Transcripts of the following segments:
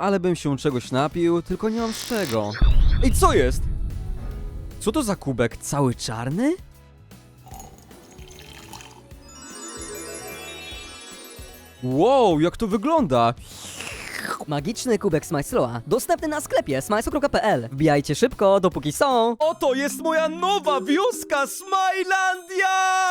ale bym się czegoś napił, tylko nie mam z czego. Ej, co jest? Co to za kubek? Cały czarny? Wow, jak to wygląda? Magiczny kubek Smajsloa. Dostępny na sklepie smajslo.pl. Wbijajcie szybko, dopóki są. Oto jest moja nowa wioska Smilandia!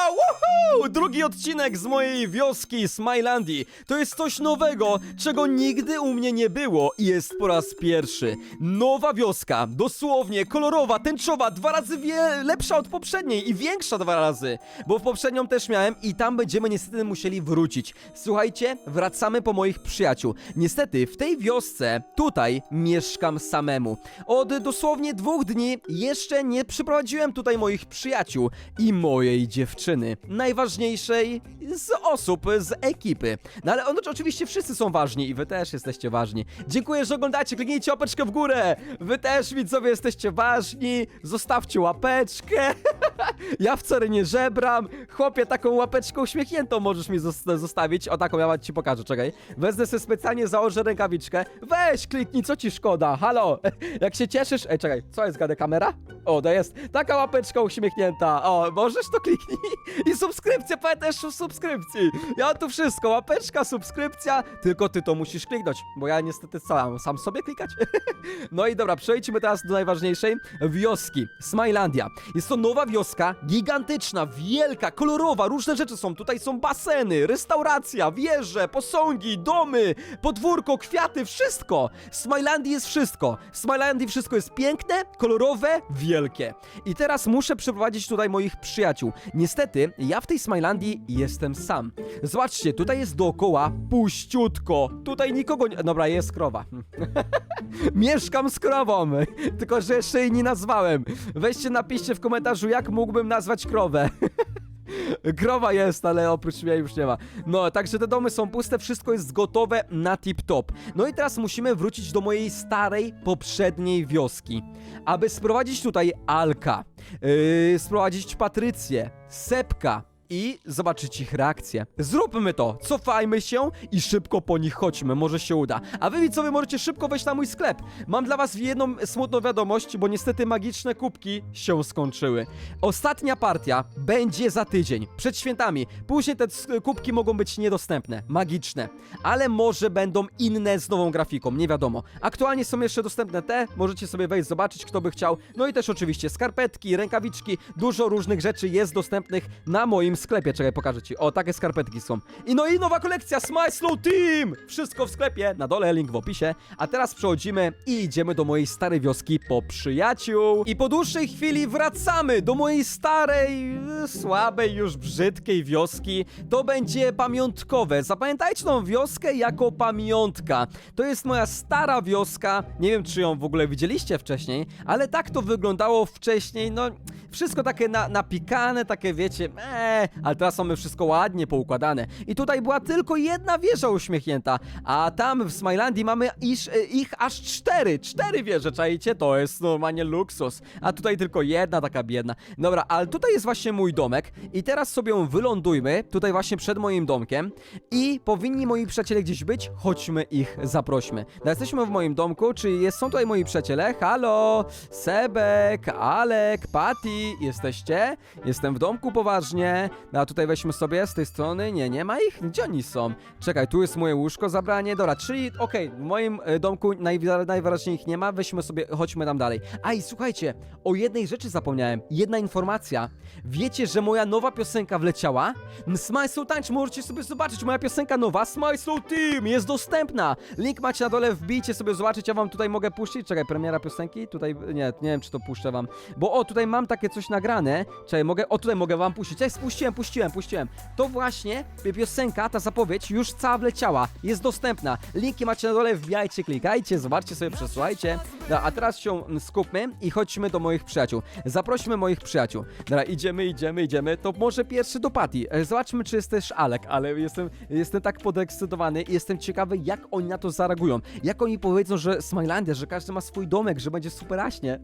Woohoo! Drugi odcinek z mojej wioski Smilandii. To jest coś nowego, czego nigdy u mnie nie było i jest po raz pierwszy. Nowa wioska, dosłownie kolorowa, tęczowa, dwa razy wie lepsza od poprzedniej i większa dwa razy, bo w poprzednią też miałem i tam będziemy niestety musieli wrócić. Słuchajcie, wracamy po moich przyjaciół. Niestety w tej wiosce tutaj mieszkam samemu. Od dosłownie dwóch dni jeszcze nie przyprowadziłem tutaj moich przyjaciół i mojej dziewczyny. Najważniejszej z osób z ekipy. No ale one oczywiście wszyscy są ważni i wy też jesteście ważni. Dziękuję, że oglądacie. Kliknijcie łapeczkę w górę. Wy też widzowie jesteście ważni. Zostawcie łapeczkę. ja wcale nie żebram. Chłopie, taką łapeczką uśmiechniętą możesz mi zos- zostawić. O taką ja ci pokażę, czekaj. Wezmę sobie specjalnie, założę rękawiczkę. Weź, kliknij, co ci szkoda? Halo, jak się cieszysz... Ej, czekaj, co jest, gada kamera? O, to jest taka łapeczka uśmiechnięta. O, możesz to kliknij. I subskrypcja, pamiętasz o subskrypcji. Ja tu wszystko, łapeczka, subskrypcja. Tylko ty to musisz kliknąć, bo ja niestety sam, sam sobie klikać. No i dobra, przejdźmy teraz do najważniejszej wioski. Smilandia. Jest to nowa wioska, gigantyczna, wielka, kolorowa, różne rzeczy są. Tutaj są baseny, restauracja, wieże, posągi, domy, podwórko, kwiaty, wszystko. W Smilandii jest wszystko. W Smilandii wszystko jest piękne, kolorowe, wielkie. I teraz muszę przyprowadzić tutaj moich przyjaciół. Niestety, ja w tej Smilandii jestem sam. Zobaczcie, tutaj jest dookoła puściutko. Tutaj nikogo nie... Dobra, jest krowa. Mieszkam z krową, tylko że jeszcze jej nie nazwałem. Weźcie, napiszcie w komentarzu, jak mógłbym nazwać krowę. Krowa jest, ale oprócz mnie już nie ma. No, także te domy są puste, wszystko jest gotowe na tip-top. No i teraz musimy wrócić do mojej starej, poprzedniej wioski. Aby sprowadzić tutaj Alka, yy, sprowadzić Patrycję, Sepka, i zobaczyć ich reakcję. Zróbmy to! Cofajmy się i szybko po nich chodźmy, może się uda. A wy widzowie możecie szybko wejść na mój sklep. Mam dla was jedną smutną wiadomość, bo niestety magiczne kubki się skończyły. Ostatnia partia będzie za tydzień, przed świętami. Później te kubki mogą być niedostępne, magiczne. Ale może będą inne z nową grafiką, nie wiadomo. Aktualnie są jeszcze dostępne te, możecie sobie wejść, zobaczyć kto by chciał. No i też oczywiście skarpetki, rękawiczki, dużo różnych rzeczy jest dostępnych na moim sklepie. Czekaj, pokażę ci. O, takie skarpetki są. I no i nowa kolekcja Smile Slow Team! Wszystko w sklepie, na dole link w opisie. A teraz przechodzimy i idziemy do mojej starej wioski po przyjaciół. I po dłuższej chwili wracamy do mojej starej, słabej, już brzydkiej wioski. To będzie pamiątkowe. Zapamiętajcie tą wioskę jako pamiątka. To jest moja stara wioska. Nie wiem, czy ją w ogóle widzieliście wcześniej, ale tak to wyglądało wcześniej. No, wszystko takie na, napikane, takie wiecie, eee, ale teraz mamy wszystko ładnie poukładane. I tutaj była tylko jedna wieża uśmiechnięta, a tam w Smilandii mamy iż, e, ich aż cztery, cztery wieże, czajcie? To jest normalnie luksus. A tutaj tylko jedna taka biedna. Dobra, ale tutaj jest właśnie mój domek i teraz sobie wylądujmy, tutaj właśnie przed moim domkiem i powinni moi przyjaciele gdzieś być, chodźmy ich zaprośmy. No jesteśmy w moim domku, czy jest, są tutaj moi przyjaciele? Halo, Sebek, Alek, Patty, jesteście? Jestem w domku poważnie. No a tutaj weźmy sobie z tej strony, nie, nie ma ich? Gdzie oni są? Czekaj, tu jest moje łóżko, zabranie, dobra, czyli okej, w moim e, domku najwyraźniej ich nie ma, weźmy sobie, chodźmy tam dalej. A i słuchajcie, o jednej rzeczy zapomniałem, jedna informacja. Wiecie, że moja nowa piosenka wleciała? Smile Slow Tańcz, możecie sobie zobaczyć, moja piosenka nowa, Smile Slow Team, jest dostępna. Link macie na dole, wbijcie sobie, zobaczyć, ja wam tutaj mogę puścić, czekaj, premiera piosenki, tutaj, nie, nie wiem, czy to puszczę wam, bo o, tutaj mam takie coś nagrane, czekaj, mogę, o, tutaj mogę wam puścić, czekaj, spuściłem, puściłem, puściłem. To właśnie piosenka, ta zapowiedź już cała wleciała, jest dostępna. Linki macie na dole, wbijajcie, klikajcie, zobaczcie sobie, przesłuchajcie. No, a teraz się skupmy i chodźmy do moich przyjaciół. Zaprośmy moich przyjaciół. Dobra, idziemy, idziemy, idziemy. To może pierwszy do Patty. E, Zobaczmy, czy jest też Alek, ale jestem, jestem tak podekscytowany i jestem ciekawy, jak oni na to zareagują. Jak oni powiedzą, że Smilandia, że każdy ma swój domek, że będzie superaśnie.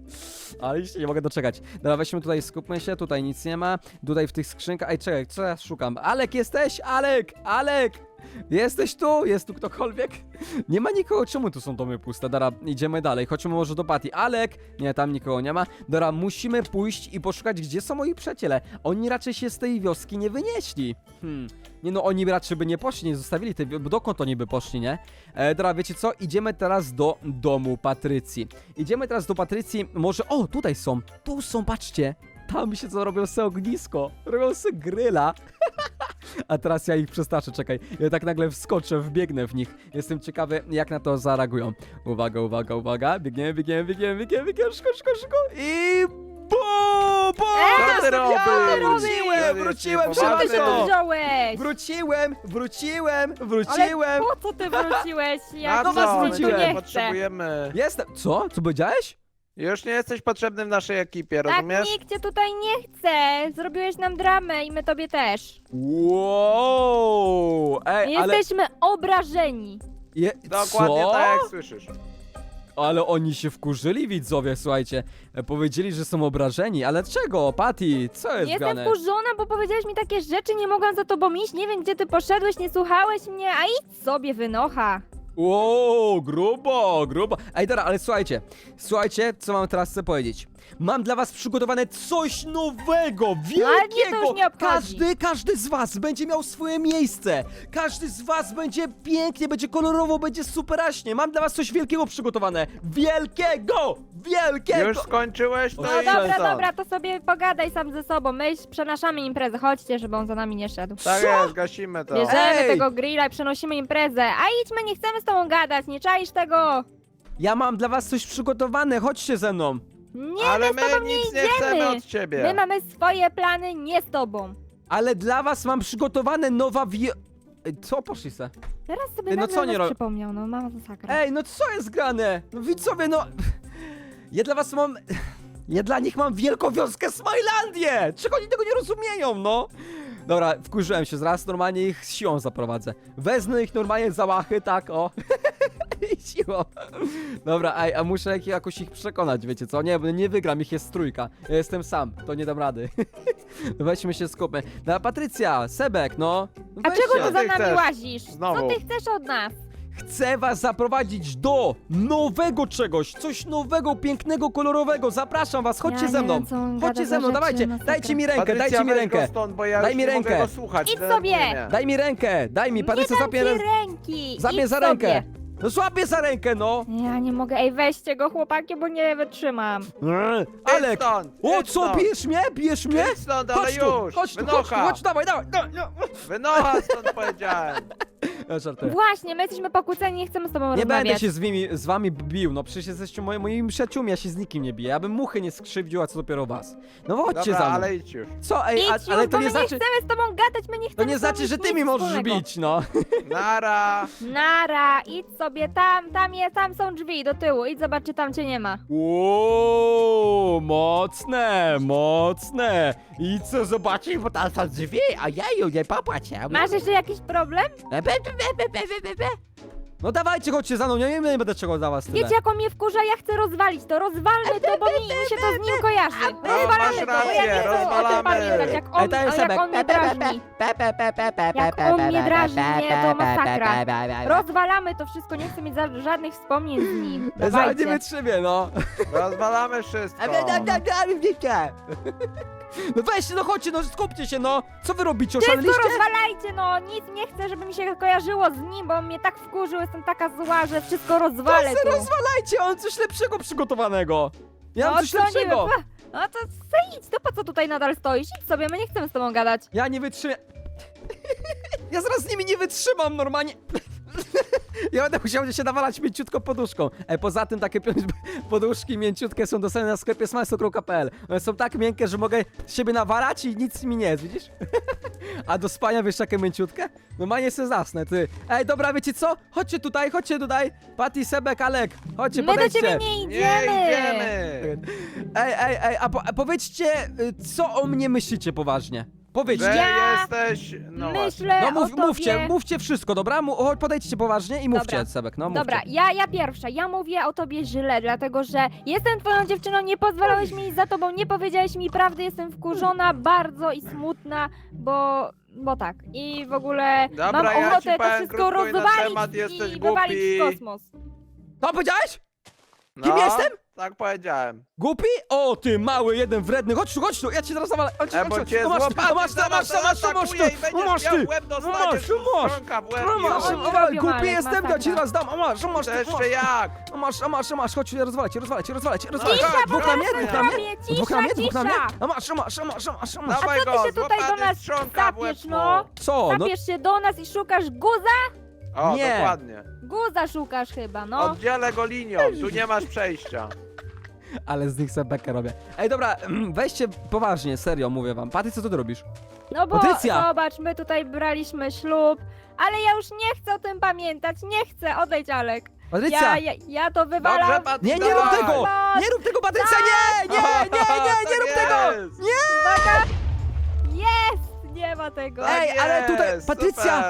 Ale się nie mogę doczekać. Dobra, weźmy tutaj, skupmy się, tutaj nic nie ma. Tutaj w tych skrzynkach. Czekaj, co ja szukam? Alek jesteś? Alek! Alek! Jesteś tu? Jest tu ktokolwiek? Nie ma nikogo, czemu tu są domy puste? Dobra, idziemy dalej, chodźmy może do Patty. Alek! Nie, tam nikogo nie ma. Dobra, musimy pójść i poszukać, gdzie są moi przyjaciele. Oni raczej się z tej wioski nie wynieśli. Hmm. Nie no, oni raczej by nie poszli, nie zostawili tej, bo dokąd oni by poszli, nie? E, wiecie co? Idziemy teraz do domu Patrycji. Idziemy teraz do Patrycji, może... O, tutaj są, tu są, patrzcie. Tam się co robią se ognisko, robią se gryla. A teraz ja ich przestaczę, czekaj. Ja tak nagle wskoczę, wbiegnę w nich. Jestem ciekawy, jak na to zareagują. Uwaga, uwaga, uwaga. Biegniemy, biegniemy, biegniemy, biegniemy, biegniemy, szybko, szybko, szybko. I... Bo! Bo! Co ty robisz? Wróciłem, wróciłem, Co ty tu szybko. wziąłeś? Wróciłem, wróciłem, Ale wróciłem. po co ty wróciłeś? A Jak do co? was tu wróciłem. nie chcę. Potrzebujemy. Jestem. Co? Co powiedziałeś? Już nie jesteś potrzebny w naszej ekipie, Tak, rozumiesz? nikt cię tutaj nie chce. Zrobiłeś nam dramę i my tobie też. Wow! Ej, ale... Jesteśmy obrażeni. Je... Dokładnie Co? tak jak słyszysz. Ale oni się wkurzyli, widzowie, słuchajcie. E, Powiedzieli, że są obrażeni, ale czego? Patty, co jest Jestem grane? wkurzona, bo powiedziałeś mi takie rzeczy, nie mogłam za tobą iść, nie wiem gdzie ty poszedłeś, nie słuchałeś mnie, a idź sobie wynocha. Wow, grubo, grubo. Ej, dobra, ale słuchajcie, słuchajcie, co mam teraz chcę powiedzieć. Mam dla was przygotowane coś nowego, wielkiego. to już nie obchodzi. każdy, każdy z was będzie miał swoje miejsce. Każdy z was będzie pięknie, będzie kolorowo, będzie superaśnie. Mam dla was coś wielkiego przygotowane. Wielkiego! Wielkiego! Już skończyłeś? To No No dobra, dobra, to sobie pogadaj sam ze sobą. My przenaszamy imprezę, chodźcie, żeby on za nami nie szedł. Tak Co? jest, gasimy to. Bierzemy Ej! tego grilla i przenosimy imprezę. A idźmy, nie chcemy z tobą gadać, nie czaisz tego? Ja mam dla was coś przygotowane, chodźcie ze mną. Nie, Ale my z tobą nie nic nie idziemy. chcemy od ciebie. My mamy swoje plany, nie z tobą. Ale dla was mam przygotowane nowa. Ej, Co poszli se? Teraz sobie Ej, no nagle co nie nas ro- przypomniał, no mama masakra. Ej, no co jest grane? No widzowie, no... Ja dla was mam... Ja dla nich mam wielką wioskę Smilandię! Czego oni tego nie rozumieją, no? Dobra, wkurzyłem się, zaraz normalnie ich z siłą zaprowadzę. Wezmę ich normalnie za łachy, tak, o. Siłą. Dobra, ej, a muszę jak- jakoś ich przekonać, wiecie co? Nie, bo nie wygram, ich jest trójka. Ja jestem sam, to nie dam rady. Weźmy się, skupmy. No, Patrycja, Sebek, no. A czego Co ty za ty nami chcesz? łazisz? Znowu. Co ty chcesz od nas? Chcę was zaprowadzić do nowego czegoś, coś nowego, pięknego, kolorowego. Zapraszam was, chodźcie Ja ze mną. Chodźcie ze mną, dawajcie, dajcie mi rękę, Patrycja, dajcie mi weź rękę. Go stąd, bo ja Daj już mi nie rękę. Mogę go słuchać, Idź denerwuje sobie. mnie. Daj mi rękę, daj mi, nie Patrycja dam ci ręki. Idź za sobie. No złapię za rękę, no. Ja nie mogę, ej weźcie go chłopaki, bo nie wytrzymam. Idź Alek, stąd, o idź co, stąd. bijesz mnie, bijesz mnie? Idź stąd, ale Chodź tu, już. chodź tu, chodź tu, Wynocha. chodź, dawaj, dawaj. No, no. Wynocha stąd powiedziałem. Ja żartuję. Właśnie, my jesteśmy pokłóceni, nie chcemy z tobą Nie rozmawiać. będę się z, wami, z wami bił, no przecież jesteście moi, moimi przyjaciółmi, ja się z nikim nie biję. Ja bym muchy nie skrzywdził, a co dopiero was. No chodźcie Dobra, za mną. ale idź już. Co, ej, Idź a, już, ale to bo nie my znaczy... nie chcemy z tobą gadać, my nie To chcemy nie z tobą znaczy, że ty mi możesz wspólnego. bić, no. Nara. Nara, idź sobie tam, tam jest, tam są drzwi do tyłu, idź zobacz, czy tam cię nie ma. Uuu, mocne, mocne. I co zobaczysz, bo tam są drzwi, a ja ją nie popłaciłem. Masz jeszcze jakiś problem? No dawajcie, chodźcie za mną, ja nie, nie będę czego za was tyle. Wiecie, jak on mnie wkurza, ja chcę rozwalić to, rozwalmy to, bo mi, mi się to z nim kojarzy. Rozwalamy to, bo ja nie chcę o tym pamiętać, jak on, Ej, to jest jak on mnie drażni. Jak on mnie drażni, nie, to masakra. Rozwalamy to wszystko, nie chcę mieć za, żadnych wspomnień z nim. Zaraz nie Dawajcie. wytrzymię, no. Rozwalamy wszystko. No weźcie, no chodźcie, no skupcie się, no. Co wy robicie, Wszystko oszaleliście? rozwalajcie, no, nic nie chcę, żeby mi się kojarzyło z nim, bo on mnie tak wkurzył, jestem taka zła, że wszystko rozwalę To se tu. rozwalajcie, on coś lepszego przygotowanego. Ja mam No coś co, nie lepszego. wiem, no to se idź, to po co tutaj nadal stoisz? Idź sobie, my nie chcemy z tobą gadać. Ja nie wytrzymam. Ja zaraz z nimi nie wytrzymam normalnie. Ja będę musiał się nawalać mięciutko poduszką. E, poza tym takie poduszki mięciutkie są dostępne na sklepie smajsokro.pl. One są tak miękkie, że mogę siebie nawalać i nic mi nie jest, widzisz? A do spania wiesz takie mięciutkie? Normalnie se zasnę, ty. Ej, dobra, wiecie co? Chodźcie tutaj, chodźcie tutaj. Patty, Sebek, Alek. Chodźcie, My do podejdźcie. ciebie nie Nie idziemy. idziemy. Ej, ej, ej, a, po, a powiedzcie, y, co o mnie myślicie poważnie? Powiedzcie. Że Ja jesteś... No właśnie. Myślę No o mów, tobie... mówcie, mówcie wszystko, dobra? Mu, chodź, podejdźcie poważnie i mówcie, Dobra. Sebek, no mówcie. Dobra, ja, ja pierwsza. Ja mówię o tobie źle, dlatego że jestem twoją dziewczyną, nie pozwalałeś mi iść za tobą, nie powiedziałeś mi prawdy, jestem wkurzona bardzo i smutna, bo... Bo tak. I w ogóle Dobra, mam ja ci ochotę to powiem wszystko krótko i na rozwalić temat, jesteś i wywalić w głupi. kosmos. To powiedziałeś? No, Kim jestem? Tak powiedziałem. Głupi? O, ty mały, jeden wredny, chodź tu, chodź tu, ja cię zaraz zawalę. Chodź, E, chodź, bo chodź, cię o, masz, o, masz, masz, masz, o, masz, ty, masz, ty. masz, masz. O, masz, Oni o, robią, głupi Alek, jestem, ja ci masakra. zaraz dam, o, masz, o, masz, ty, o, masz. Jeszcze jak? O, masz, o, masz, o, masz, chodź, rozwalcie, rozwalcie, rozwalcie, rozwalcie. Cisza, Dwóch na mnie, po dwóch prostu na mnie, robię, dwóch na mnie, cisza, dwóch na mnie. cisza. O, masz, o, masz, o, masz, o, masz, o, masz. Dawaj co ty się tutaj złapany do nas strząka w łeb zapiesz, mu. no? Co, no, Zapiesz się do nas i szukasz guza? O, Nie. dokładnie. Guza szukasz chyba, no. Oddzielę go linią, tu nie masz przejścia. Ale z nich sebekę robię. Ej, dobra, weźcie poważnie, serio, mówię wam. Paty, co ty robisz? No bo Patrycja! zobacz, my tutaj braliśmy ślub, ale ja już nie chcę o tym pamiętać, nie chcę, odejdź Alek. Patrycja! Ja, ja, ja to wywalam. Dobrze, Nie, nie rób tego! Nie rób tego, Patrycja, nie! Nie, nie, nie, nie rób Tak tego! Uwaga! Jest! Nie ma tego. Tak Ej, ale tutaj- Patrycja!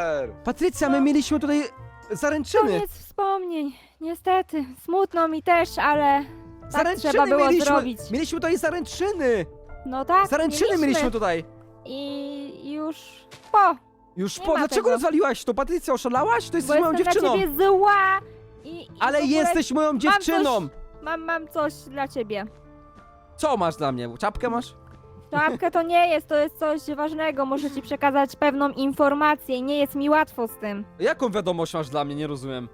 Patrycja, my mieliśmy tutaj zaręczyny. Koniec wspomnień. Niestety, smutno mi też, ale tak Zaręczyny trzeba było mieliśmy. zrobić. Mieliśmy tutaj zaręczyny. No tak, Zaręczyny mieliśmy tutaj. I już po, Już Nie po. ma Dlaczego tego. rozwaliłaś to? Patrycja, oszalałaś? To bo jesteś moją jestem dziewczyną. na ciebie zła. I, i Ale ogóle jesteś moją dziewczyną. Mam, mam coś dla ciebie. Co masz dla mnie? Czapkę masz? Czapka to nie jest, to jest coś ważnego. Muszę ci przekazać pewną informację nie jest mi łatwo z tym. Jaką wiadomość masz dla mnie? Nie rozumiem.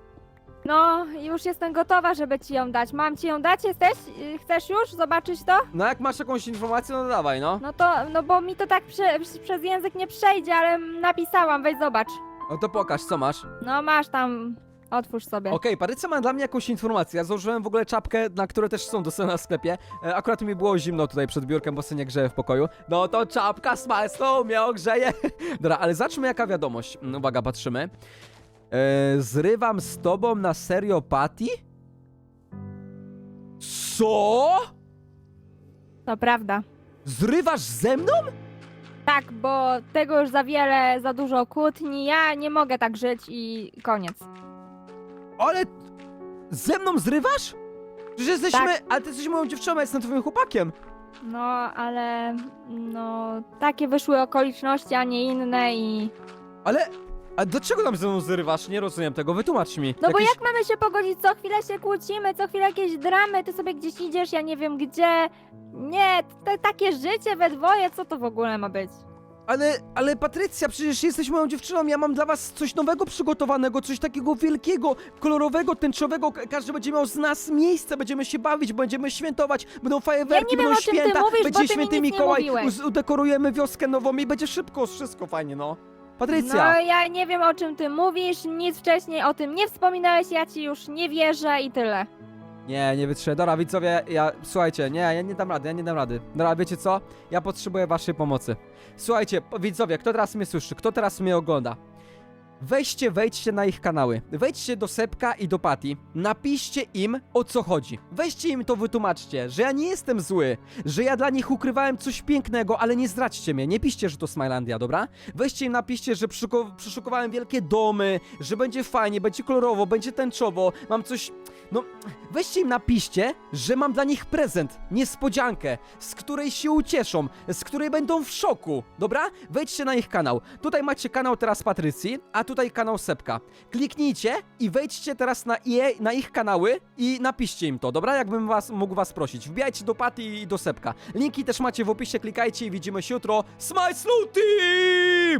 No, już jestem gotowa, żeby ci ją dać. Mam ci ją dać? Jesteś? Y, Chcesz już zobaczyć to? No jak masz jakąś informację, no dawaj, no. No to, no bo mi to tak prze, przez język nie przejdzie, ale napisałam, weź zobacz. No to pokaż, co masz. No masz tam, otwórz sobie. Okej, Patrycja ma dla mnie jakąś informację. Ja założyłem w ogóle czapkę, na które też są dostępne na sklepie. E, akurat mi było zimno tutaj przed biurkiem, bo sobie nie grzeje w pokoju. No to czapka z maską mnie ogrzeje. Dobra, ale zacznijmy jaka wiadomość. Mm, Uwaga, patrzymy. E, zrywam z tobą na serio Patty? Co? To prawda. Zrywasz ze mną? Tak, bo tego już za wiele, za dużo kłótni. Ja nie mogę tak żyć i koniec. Ale ze mną zrywasz? Przecież jesteśmy, Tak. ale ty jesteś moją dziewczyną, ja jestem twoim chłopakiem. No, ale no takie wyszły okoliczności, a nie inne i... Ale, a dlaczego nam ze mną zrywasz? Nie rozumiem tego, wytłumacz mi. No bo Jakieś- jak mamy się pogodzić? Co chwilę się kłócimy, co chwilę jakieś dramy, ty sobie gdzieś idziesz, ja nie wiem gdzie. Nie, te, takie życie we dwoje, co to w ogóle ma być? Ale, ale Patrycja, przecież jesteś moją dziewczyną, ja mam dla was coś nowego przygotowanego, coś takiego wielkiego, kolorowego, tęczowego, Ka- każdy będzie miał z nas miejsce, będziemy się bawić, będziemy świętować, będą fajerwerki, wiem, będą o czym ty święta, mówisz, bo będzie ty mi święty nic nie Mikołaj, mówiłeś. udekorujemy wioskę nową i będzie szybko, wszystko fajnie, no. Patrycja, No ja nie wiem o czym ty mówisz, nic wcześniej o tym nie wspominałeś, ja ci już nie wierzę i tyle. nie, nie wytrzymaj, dobra widzowie, ja, słuchajcie, nie, ja nie dam rady, ja nie dam rady, dobra, wiecie co, ja potrzebuję waszej pomocy. Słuchajcie, po- widzowie, kto teraz mnie słyszy, kto teraz mnie ogląda? Weźcie, wejdźcie na ich kanały. Wejdźcie do Sepka i do Pati. Napiszcie im o co chodzi. Weźcie im to wytłumaczcie, że ja nie jestem zły, że ja dla nich ukrywałem coś pięknego, ale nie zdradźcie mnie. Nie piszcie, że to Smilandia, dobra? Weźcie im napiszcie, że przeszukowałem wielkie domy, że będzie fajnie, będzie kolorowo, będzie tęczowo, mam coś. No, weźcie im napiszcie, że mam dla nich prezent, niespodziankę, z której się ucieszą, z której będą w szoku, dobra? Wejdźcie na ich kanał. Tutaj macie kanał teraz Patrycji, a tutaj kanał Sepka. Kliknijcie i wejdźcie teraz na, je, na ich kanały i napiszcie im to, dobra? Jakbym was mógł was prosić. Wbijajcie do Paty i do Sepka. Linki też macie w opisie, klikajcie i widzimy się jutro. Smile Slow Team!